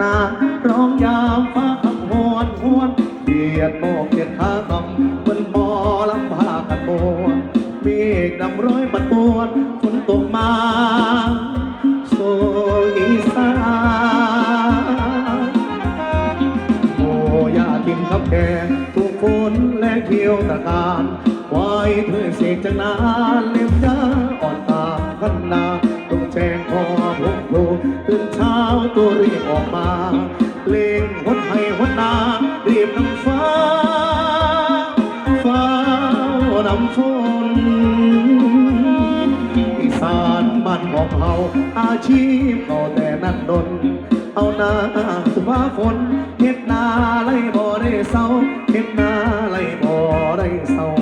นาร้องยามฟ้าคำหวนหวนเบียดโมกเกียดขาคำบนหมอลำพากันโมวนเมฆดำร้อยบัดปวนฝนตกมาโซอีสานโอ้ยากินข้าวแกงทุกคนและเที่ยวตะการควายเธอเสกจะนานเล็บยาอ่อนตามขันนาต้องแจงคอพกโผล่ตื่นเช้าตัวรี เผาอาชีพเอาแต่นันดน เอาหน้าสุภาฝนเห็ดนาไล่บ่ได้เศร้าเห็ดนาไล่บ่ได้เศร้า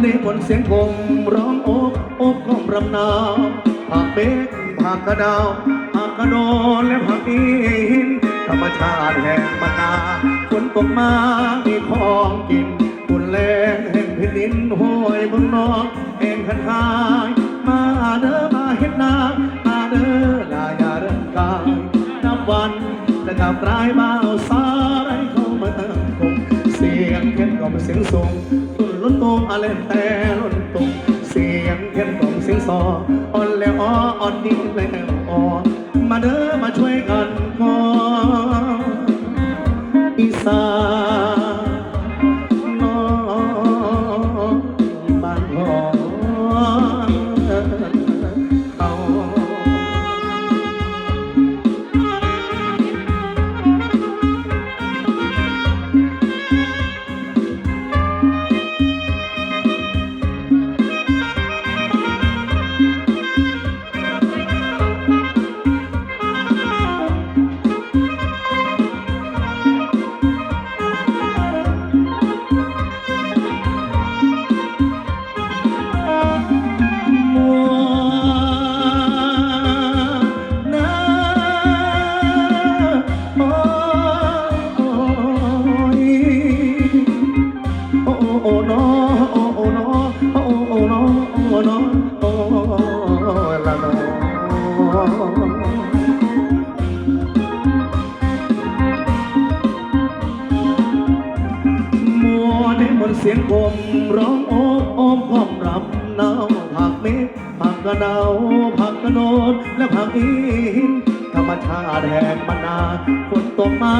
ในบนเสียงคมร้องโอกโอกของรำนาวผักเบกผักกระดาวผักกระโดนและผักอีหินธรรมชาติแห่งบรรดาฝนตกมามีของกินฝุ่นแรงแห่งแผ่นดินห้วยบึงนอกแห่งคันหาย มาเด้อมาเฮ็ดนามาเด้อลายาเริ่มกายนับวันจะกลับกลายมาเอาสายเข้ามาเติมคงเสียงเข็นกล่อมเสียงส่ง ตุนล้นตรงอะไรแต่ล้นตรงเสียงเข็นกล่องเสียงซออ่อนแล้วอ้ออ่อนดินแล้วอ้อมาเด้อ เสียงกลมร้องโอบโอบพร้อมรำเนาผักเม็ดผักกระเดาผักกระโนดและผักอินธรรมชาติแห่งบรรดาฝนตกมา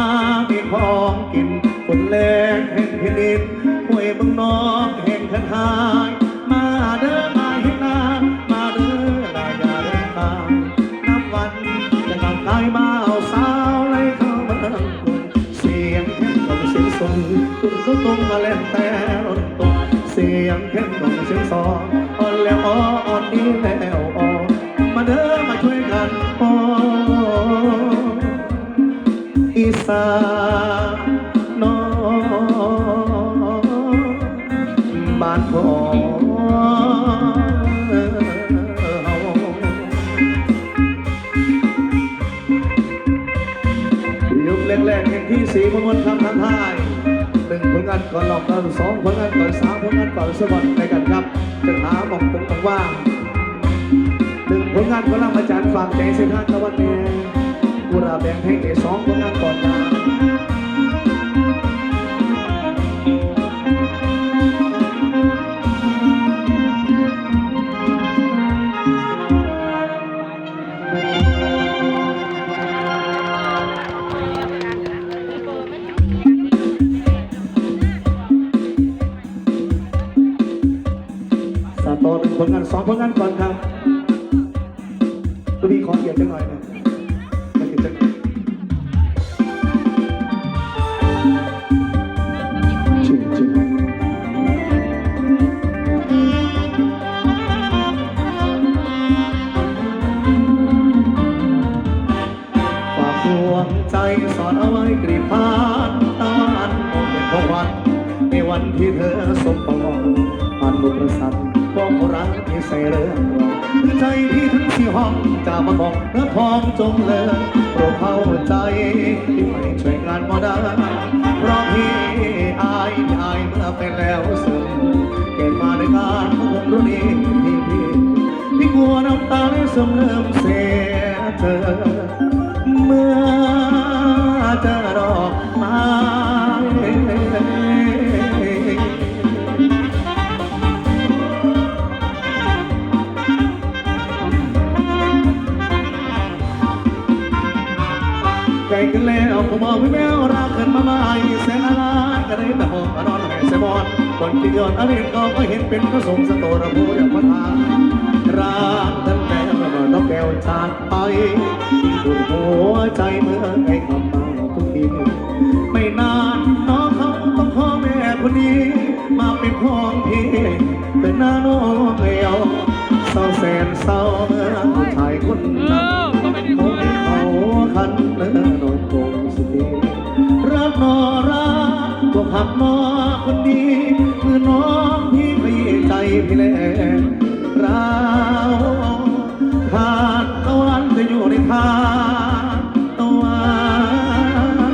มีของกินฝนแรงแห่งแผ่นดินห้วยบึงนอกแห่งขันหาย มาเด้อ ส่งตุนก็ตรงมาเล่นแต่รถตกเสียงเข้มดองเสียงซออ่อนแล้วอ่อนนี้แล้วอ่อนมาเด้อมาช่วยกันอ่ออีสาน สีมนวนคำทำทายหนึ่งผลงานก่อนลองกันสองผลงานก่อนสามผลงานก่อนสวัสดิ์ในกันครับจะหาหมอกตรงตรงว่างหนึ่งผลงานก่อนล่างอาจารย์ฝากใจเส้นทางตะวันแดงกุราแบงเพลงเอสองผลงานก่อนนา ผลงานสองผลงานก่อนครับก็มีขอเกียรติจังหน่อยนะ ใส่เรื่องรองใจพี่ทั้งสี่ห้องจะมาบอกเนื้อทองจงเลยโปรดเข้าใจที่ไม่ช่วยงานก็ได้เพราะพี่อายอายเมื่อเป็นแล้วสึงเกิดมาในการของผมรู้นี้พี่พี่พี่กลัวน้ำตาได้สมเริ่มเสียเธอเมื่อ คนที่ย้อนอดีตก็เห็นเป็นพระสงฆ์สโตระบูอย่างพระทานรักตั้งแต่เมื่อน้องแก้วจากไปปวดหัวใจเมื่อไอ้คำมาทุกทีไม่นานน้องเขาต้องพ่อแม่คนนี้ มาเป็นของพี่เป็นหน้าน้องเดียวเศร้าแสนเศร้าเมื่อผู้ชายคนนั้นคงเขาคันเนื้อนอนคงสุดีรักนอรัก ตัวผักนอคนดีเมื่อน้องพี่พี่ใจพี่แลเราวขาดตะวันจะอยู่ในทางตะวั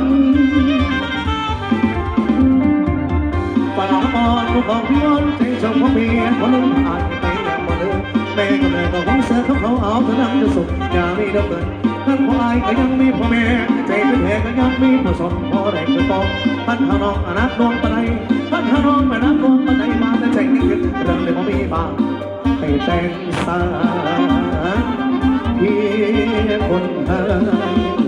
นฝ่าอ่อนลูกของพี่อ่อนใจชมของเมียคนนึงผ่านไปอย่างมาเลยแม่ก็แม่ก็ของเสือเขาเขาเอาเธอนั่งจะสุขอย่าไมีเดิมเดินท่านพ่ออายก็ยังมีพ่อแม่ ใจเป็นแห่ก็ยังมีผู้สนพ่อแรงก็ต้องพันหาน้องอนักดวงปะไนพันหาน้องแม่นักดวงปะไนมาแต่ใจนี่คือเรื่องเลยพ่อมีบ้างไปแต่งสารพี่คนหาย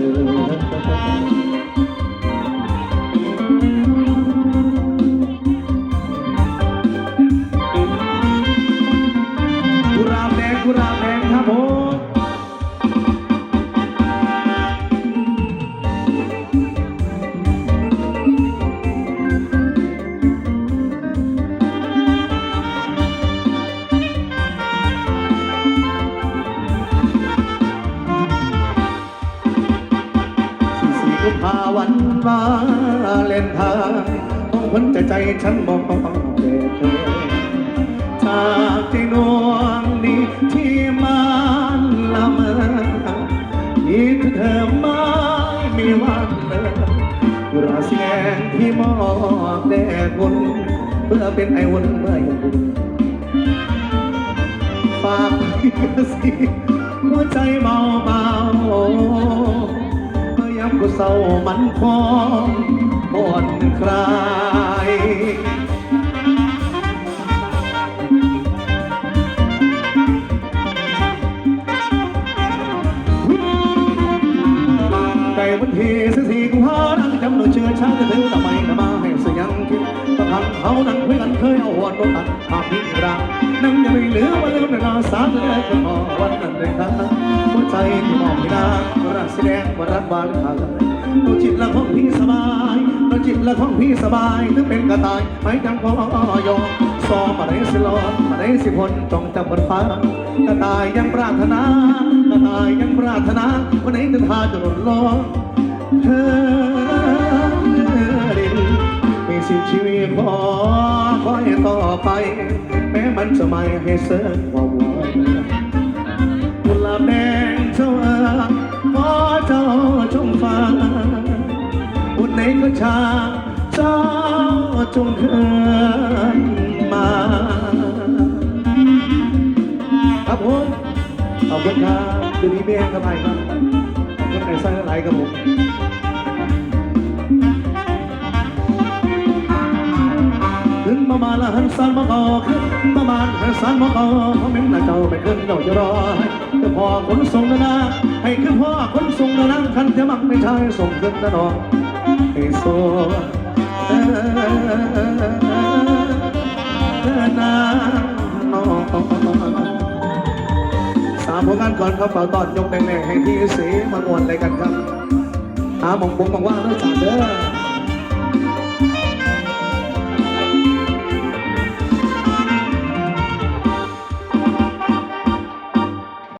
วันวาเล่นทน์ต้องพ้นใจใจฉันมองแต่เธอจากที่ดวงนี้ที่มันละเมอคิดถึงเธอไม่มีวันเลยราศีแดงที่มอบแด่คุณเพื่อเป็นไอวนเมื่อยังฝากพี่สิหัวใจเบาเบา ยามกูเศร้ามันคองบ่อนครา นั่งคุยกันเคยเอาหัวตัวตัดภาพนี้รังนั่งยังไม่เหลือวันลืมในนาสาเลยก็พอวันนั้นเลยครับหัวใจที่มองไม่ได้รักแสดงว่ารักบางทางตัวจิตละของพี่สบายตัวจิตละของพี่สบายถึงเป็นกระต่ายไม่จำพอยอมซอมาได้สิลอนมาได้สิพลจงจำบนฟ้ากระต่ายยังปรารถนากระต่ายยังปรารถนาวันไหนจะพาจะหล่นลอเธอน สิชีวิตขอคอยต่อไป แม้มันจะไม่ให้เสื่อมความหวังกุหลาบแดงเจ้าเอ๋ขอเจ้าจงฟังบุญไหนก็ชาเจ้าจงเคินมาครับผมขอบคุณครับคืนนี้ไม่แห้งกันไปครับขอบคุณในไส้ไหลครับผม มามาละหันสันมาก่อขึ้นมามาหันสันมาก่อเพราะเม้นหน้าเจ้าไปขึ้นเจ้าจะรอให้พ่อคนส่งนะนะให้ขึ้นพ่อคนส่งนะนะคันจะมักไม่ใช่ส่งขึ้นนะน้องให้โซ่เออเออนะน้องสามผลงานก่อนครับฝาตอนยกแดงๆให้ที่สีมางวนอะไรกันครับหาหมองบุ้งมองว่าเลิกจากเด้อ